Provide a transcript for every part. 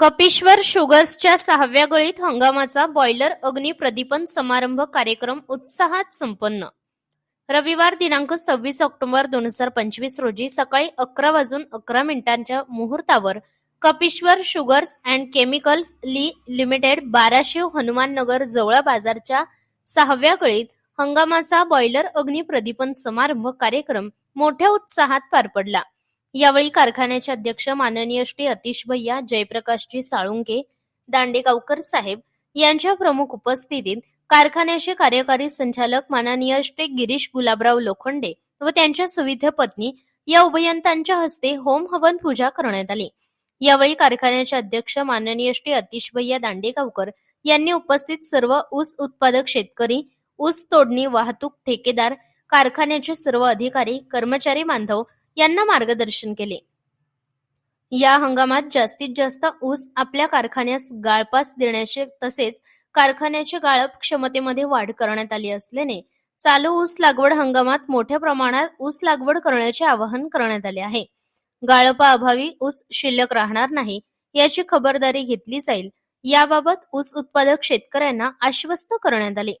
कपिश्वर शुगर्सच्या सहाव्या गळीत हंगामाचा बॉयलर अग्निप्रदीपन समारंभ कार्यक्रम उत्साहात संपन्न. रविवार दिनांक सव्वीस ऑक्टोबर दोन हजार पंचवीस रोजी सकाळी अकरा वाजून अकरा मिनिटांच्या मुहूर्तावर कपिश्वर शुगर्स अँड केमिकल्स ली लिमिटेड बाराशिव हनुमान नगर जवळ बाजारच्या सहाव्या गळीत हंगामाचा बॉयलर अग्निप्रदीपन समारंभ कार्यक्रम मोठ्या उत्साहात पार पडला. यावेळी कारखान्याचे अध्यक्ष माननीय श्री अतिश भैया जयप्रकाशजी साळुंके दांडेगावकर साहेब यांच्या प्रमुख उपस्थितीत कारखान्याचे कार्यकारी संचालक माननीय श्री गिरीश गुलाबराव लोखंडे व त्यांच्या सुविध पत्नी या उभयंतांच्या हस्ते होम हवन पूजा करण्यात आली. यावेळी कारखान्याचे अध्यक्ष माननीय श्री अतिश भैया दांडेगावकर यांनी उपस्थित सर्व ऊस उत्पादक शेतकरी ऊस तोडणी वाहतूक ठेकेदार कारखान्याचे सर्व अधिकारी कर्मचारी बांधव यांना मार्गदर्शन केले. या हंगामात जास्तीत जास्त ऊस आपल्या कारखान्यास गाळपास देण्याचे तसेच कारखान्याचे गाळप क्षमतेमध्ये वाढ करण्यात आली असल्याने चालू ऊस लागवड हंगामात मोठ्या प्रमाणात ऊस लागवड करण्याचे आवाहन करण्यात आले आहे. गाळपाअभावी ऊस शिल्लक राहणार नाही याची खबरदारी घेतली जाईल. याबाबत ऊस उत्पादक शेतकऱ्यांना आश्वस्त करण्यात आले.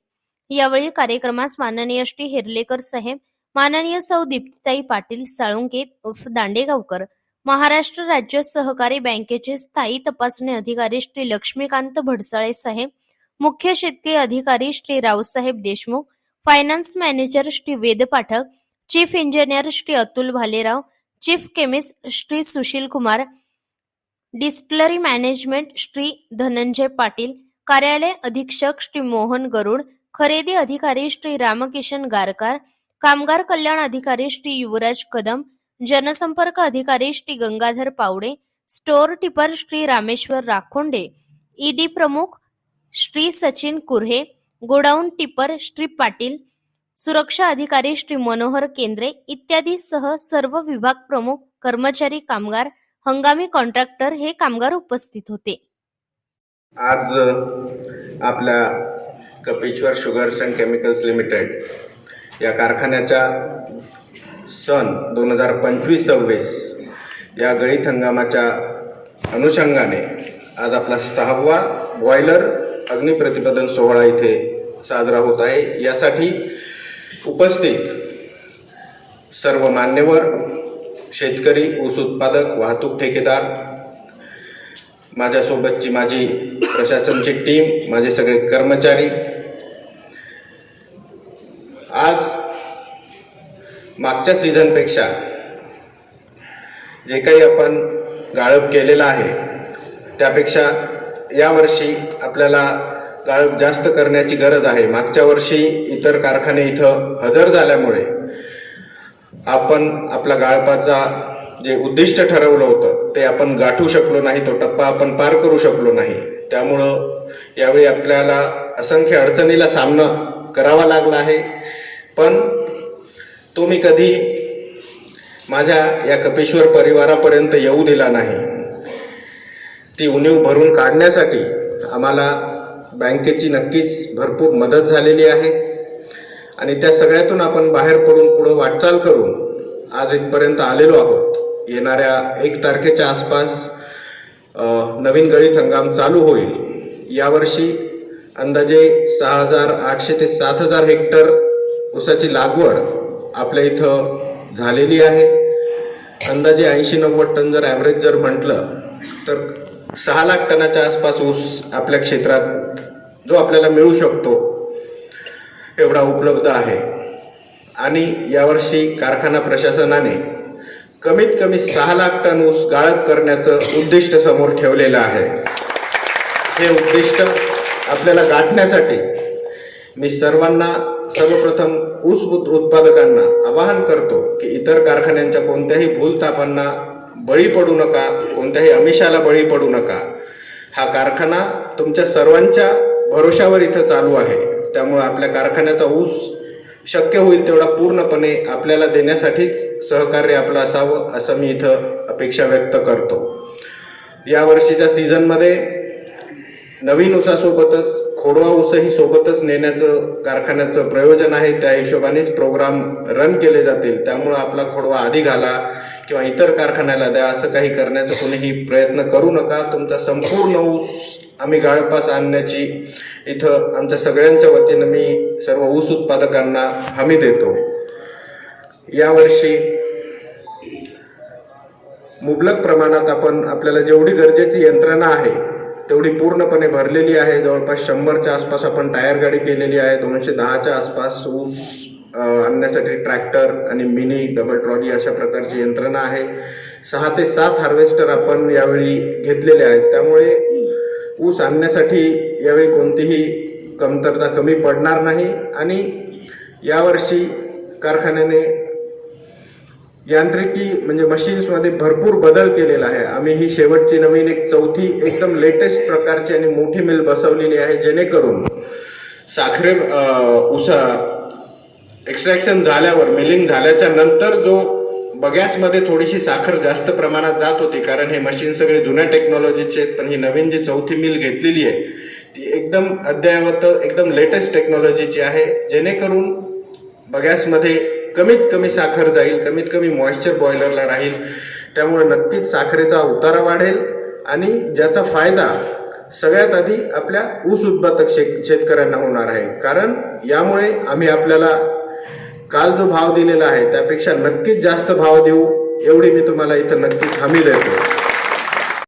यावेळी कार्यक्रमास माननीय श्री हिरलेकर साहेब माननीय सौ दीप्तीताई पाटील साळुंके उर्फ दांडेगावकर महाराष्ट्र राज्य सहकारी बँकेचे स्थायी तपासणी अधिकारी श्री लक्ष्मीकांत भडसाळे साहेब मुख्य शेतकरी अधिकारी Shri Raosaheb Deshmukh finance manager Shri Ved Pathak chief engineer Shri Atul Bhalerao chief chemist Shri Sushil Kumar distillery management Shri Dhananjay Patil कार्यालय अधीक्षक श्री मोहन गरुड खरेदी अधिकारी श्री रामकिशन गारकार कामगार कल्याण अधिकारी श्री युवराज कदम जनसंपर्क अधिकारी Shri Gangadhar Pawde store keeper Shri Rameshwar Rakhonde ED प्रमुख Shri Sachin Kurhe godown tipper Shri Patil सुरक्षा अधिकारी श्री मनोहर केंद्रे इत्यादी सह सर्व विभाग प्रमुख कर्मचारी कामगार हंगामी कॉन्ट्रॅक्टर हे कामगार उपस्थित होते. आज आपल्या शुगर्स अँड केमिकल्स लिमिटेड या कारखान्याच्या सन दोन हजार पंचवीस सव्वीस या गळीत हंगामाच्या अनुषंगाने आज आपला सहावा बॉयलर अग्निप्रतिपादन सोहळा इथे साजरा होत आहे. यासाठी उपस्थित सर्व मान्यवर शेतकरी ऊस उत्पादक वाहतूक ठेकेदार माझ्यासोबतची माझी प्रशासनची टीम माझे सगळे कर्मचारी आज मागच्या सीझनपेक्षा जे काही आपण गाळप केलेलं आहे त्यापेक्षा यावर्षी आपल्याला गाळप जास्त करण्याची गरज आहे. मागच्या वर्षी इतर कारखाने इथं हजर झाल्यामुळे आपण आपला गाळपाचा जे उद्दिष्ट ठरवलं होतं ते आपण गाठू शकलो नाही तो टप्पा आपण पार करू शकलो नाही. त्यामुळं यावेळी आपल्याला असंख्य अडचणीला सामना करावा लागला आहे. पण तो मी कधी माझ्या या कपेश्वर परिवारापर्यंत येऊ दिला नाही. ती उणीव भरून काढण्यासाठी आम्हाला बँकेची नक्कीच भरपूर मदत झालेली आहे. आणि त्या सगळ्यातून आपण बाहेर पडून पुढं वाटचाल करून आज इथपर्यंत आलेलो आहोत. येणाऱ्या एक तारखेच्या आसपास नवीन गळीत हंगाम चालू होईल. यावर्षी अंदाजे सहा हजार आठशे ते सात हजार हेक्टर ऊसाची लागवड आपल्या इथं झालेली आहे. अंदाजे ऐंशी नव्वद टन जर ॲव्हरेज जर म्हटलं तर सहा लाख टनाच्या आसपास ऊस आपल्या क्षेत्रात जो आपल्याला मिळू शकतो एवढा उपलब्ध आहे. आणि यावर्षी कारखाना प्रशासनाने कमीत कमी सहा लाख टन ऊस गाळप करण्याचं उद्दिष्ट समोर ठेवलेलं आहे. हे उद्दिष्ट आपल्याला गाठण्यासाठी मी सर्वांना सर्वप्रथम ऊस उत्पादकांना आवाहन करतो की इतर कारखान्यांच्या कोणत्याही भूलतापांना बळी पडू नका कोणत्याही अमिषाला बळी पडू नका. हा कारखाना तुमच्या सर्वांच्या भरोशावर इथं चालू आहे. त्यामुळे आपल्या कारखान्याचा ऊस शक्य होईल तेवढा पूर्णपणे आपल्याला देण्यासाठीच सहकार्य आपलं असावं असं मी इथं अपेक्षा व्यक्त करतो. या वर्षीच्या सीझनमध्ये नवीन ऊसासोबतच खोडवा ऊसही सोबतच नेण्याचं कारखान्याचं प्रयोजन आहे. त्या हिशोबानेच प्रोग्राम रन केले जातील. त्यामुळं आपला खोडवा आधी घाला किंवा इतर कारखान्याला द्या असं काही करण्याचा कोणीही प्रयत्न करू नका. तुमचा संपूर्ण ऊस आम्ही गाळपास आणण्याची इथं आमच्या सगळ्यांच्या वतीनं मी सर्व ऊस उत्पादकांना हमी देतो. यावर्षी मुबलक प्रमाणात आपण आपल्याला जेवढी गरजेची यंत्रणा आहे तेवढी पूर्णपणे भरलेली आहे. जवळपास शंभरच्या आसपास आपण टायर गाडी केलेली आहे. दोनशे दहाच्या आसपास ऊस आणण्यासाठी ट्रॅक्टर आणि मिनी डबल ट्रॉली अशा प्रकारची यंत्रणा आहे. सहा ते सात हार्वेस्टर आपण यावेळी घेतलेले आहेत. त्यामुळे ऊस आणण्यासाठी यावेळी कोणतीही कमतरता कमी पडणार नाही. आणि यावर्षी कारखान्याने यांत्रिकी म्हणजे मशीन्समध्ये भरपूर बदल केलेला आहे. आम्ही ही शेवटची नवीन एक चौथी एकदम लेटेस्ट प्रकारची आणि मोठी मिल बसवलेली आहे जेणेकरून साखरे उसा एक्स्ट्रॅक्शन झाल्यावर मिलिंग झाल्याच्यानंतर जो बगॅसमध्ये थोडीशी साखर जास्त प्रमाणात जात होती कारण हे मशीन सगळे जुन्या टेक्नॉलॉजीचे आहेत पण ही नवीन जी चौथी मिल घेतलेली आहे ती एकदम अद्ययावत एकदम लेटेस्ट टेक्नॉलॉजीची आहे जेणेकरून बगॅसमध्ये कमीत कमी साखर जाईल कमीत कमी मॉइश्चर बॉयलरला राहील. त्यामुळे नक्कीच साखरेचा उतारा वाढेल आणि ज्याचा फायदा सगळ्यात आधी आपल्या ऊस उत्पादक शेत शेतकऱ्यांना होणार आहे. कारण यामुळे आम्ही आपल्याला काल जो भाव दिलेला आहे त्यापेक्षा नक्कीच जास्त भाव देऊ एवढी मी तुम्हाला इथं नक्कीच हमी देतो.